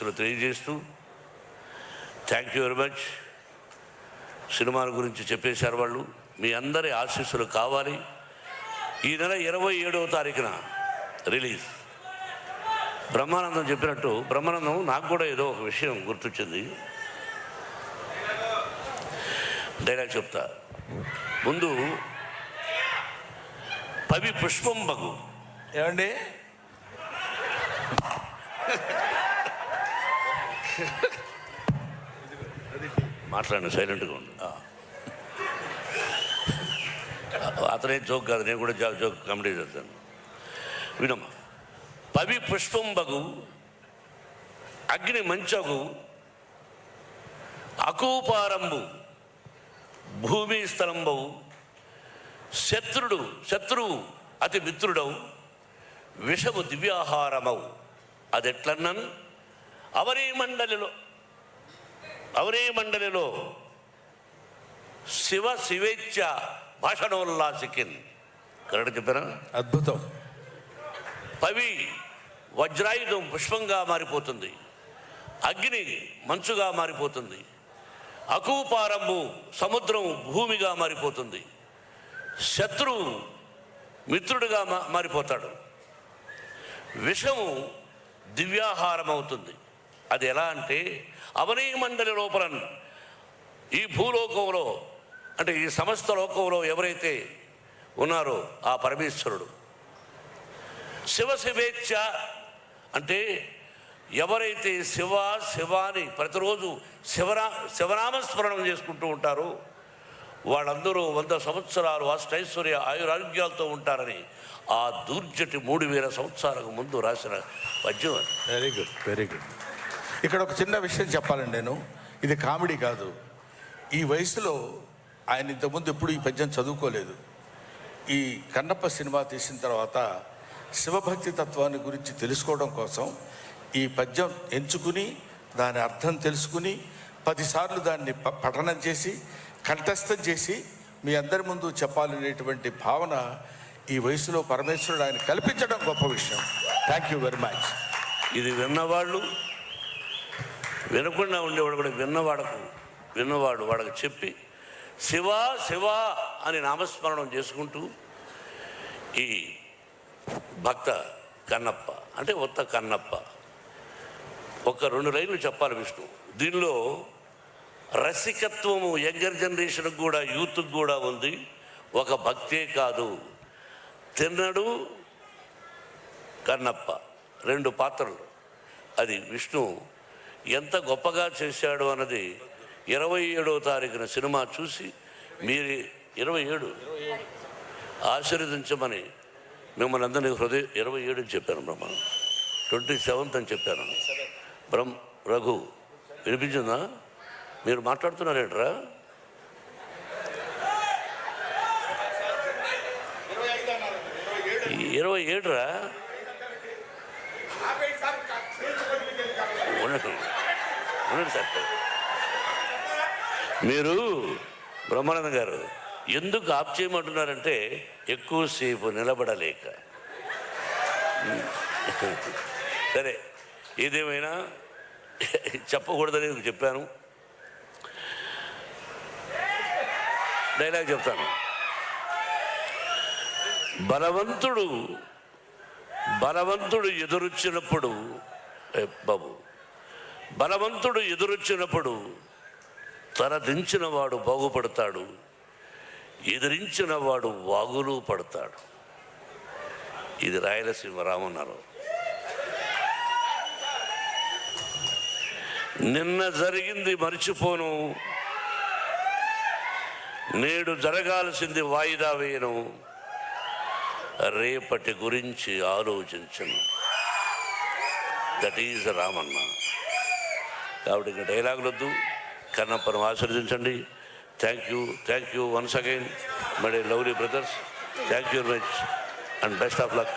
తెలియజేస్తూ thank you very much. సినిమాల గురించి చెప్పేశారు వాళ్ళు. మీ అందరి ఆశీస్సులు కావాలి. ఈ నెల ఇరవై ఏడవ తారీఖున రిలీజ్. బ్రహ్మానందం చెప్పినట్టు బ్రహ్మానందం నాకు కూడా ఏదో ఒక విషయం గుర్తొచ్చింది. డైలాగ్ చెప్తా. ముందు పవి పుష్పం బగు. ఏమండి? మాట్లాడండి సైలెంట్గా ఉండు. అతనే జోక్ కాదు నేను కూడా జోక్ జోక్ కామెడీ చేస్తాను. వినమ్మా. పవి పుష్పం బగు అగ్ని మంచగు అకూపారంబు భూమి స్థలంబవు శత్రుడు శత్రువు అతి మిత్రుడవు విషము దివ్యాహారమవు. అదెట్లన్నన్? అవరీ మండలిలో అవరీ మండలిలో శివ శివేచ్ఛ భాషణోల్లాసికిన్ కరెక్ట్ చెప్పారా? అద్భుతం. పవి వజ్రాయుధం పుష్పంగా మారిపోతుంది. అగ్ని మంచుగా మారిపోతుంది. అకూపారంబు సముద్రం భూమిగా మారిపోతుంది. శత్రువు మిత్రుడిగా మారిపోతాడు. విషము దివ్యాహారం అవుతుంది అది ఎలా అంటే అవనీ మండలి లోపల ఈ భూలోకంలో అంటే ఈ సమస్త లోకంలో ఎవరైతే ఉన్నారో ఆ పరమేశ్వరుడు. శివ శివేచ్ఛ అంటే ఎవరైతే శివ శివాని ప్రతిరోజు శివరా శివనామస్మరణం చేసుకుంటూ ఉంటారో వాళ్ళందరూ వంద సంవత్సరాలు అష్టైశ్వర్య ఆయురారోగ్యాలతో ఉంటారని ఆ దూర్జటి మూడు వేల సంవత్సరాలకు ముందు రాసిన పద్యం వెరీ గుడ్ వెరీ గుడ్ ఇక్కడ ఒక చిన్న విషయం చెప్పాలండి నేను. ఇది కామెడీ కాదు. ఈ వయసులో ఆయన ఇంతకుముందు ఎప్పుడు ఈ పద్యం చదువుకోలేదు. ఈ కన్నప్ప సినిమా తీసిన తర్వాత శివభక్తి తత్వాన్ని గురించి తెలుసుకోవడం కోసం ఈ పద్యం ఎంచుకుని దాని అర్థం తెలుసుకుని పదిసార్లు దాన్ని ప- పఠనం చేసి కంఠస్థం చేసి మీ అందరి ముందు చెప్పాలనేటువంటి భావన ఈ వయసులో పరమేశ్వరుడు ఆయన కల్పించడం గొప్ప విషయం. థ్యాంక్ యూ వెరీ మచ్ ఇది విన్నవాళ్ళు వినకుండా ఉండేవాడు కూడా విన్నవాడకు విన్నవాడు వాడికి చెప్పి శివ శివ అని నామస్మరణం చేసుకుంటూ ఈ భక్త కన్నప్ప అంటే ఉత్త కన్నప్ప ఒక రెండు లైన్లు చెప్పాలి విష్ణు. దీనిలో రసికత్వము యంగర్ జనరేషన్కి కూడా యూత్కి కూడా ఉంది. ఒక భక్తే కాదు. తిన్నడు కన్నప్ప. రెండు పాత్రలు. అది విష్ణు ఎంత గొప్పగా చేశాడు అన్నది ఇరవై ఏడో తారీఖున సినిమా చూసి మీరు ఇరవై ఏడు. ఆశీర్వదించమని మిమ్మల్ని అందరినీ హృదయ ఇరవై ఏడు అని చెప్పాను బ్రహ్మ. ట్వంటీ సెవెంత్ అని చెప్పాను. బ్రహ్మ రఘు వినిపించిందా? మీరు మాట్లాడుతున్నారేంట్రా? ఇరవై ఏడురా? ఉండండి సార్. మీరు బ్రహ్మానంద గారు ఎందుకు ఆప్ చేయమంటున్నారంటే ఎక్కువసేపు నిలబడలేక. సరే ఏదేమైనా చెప్పకూడదని చెప్పాను. డైలాగ్ చెప్తాను. బలవంతుడు బలవంతుడు ఎదురొచ్చినప్పుడు బాబు బలవంతుడు ఎదురొచ్చినప్పుడు తల దించిన వాడు బాగుపడతాడు ఎదిరించిన వాడు వాగులు పడతాడు. ఇది రాయలసీమ రామన్నారు నిన్న జరిగింది మర్చిపోను నేడు జరగాల్సింది వాయిదా వేయను రేపటి గురించి ఆలోచించను. That is Ramanna. కాబట్టి ఇంకా డైలాగులు వద్దు. కన్నప్పను ఆశీర్వదించండి. Thank you thank you once again my lovely brothers thank you very much and best of luck